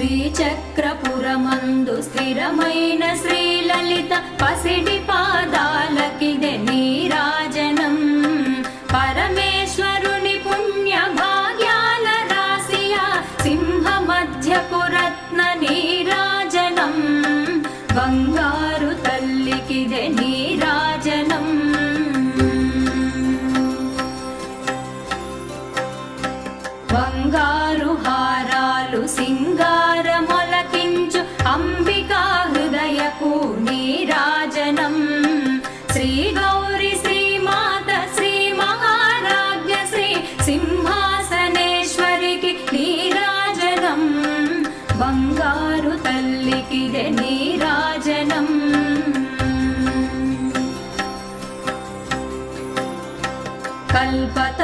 శ్రీచక్రపురమందు స్థిరమైన శ్రీలలిత పసిడి పాదాలకిదే నీరాజనం. పరమేశ్వరుని పుణ్య భాగ్యాల రాశియా సింహ మధ్యపు రత్న నీరాజనం. బంగారు తల్లికిదే నీరాజనం. బంగారు ध्यानम् श्रीगौरि श्रीमाता श्रीमहाराज्ञ श्री सिंहासनेश्वरिकि नीराजनम् बङ्गारु तल्लिकि नीराजनम् कल्पत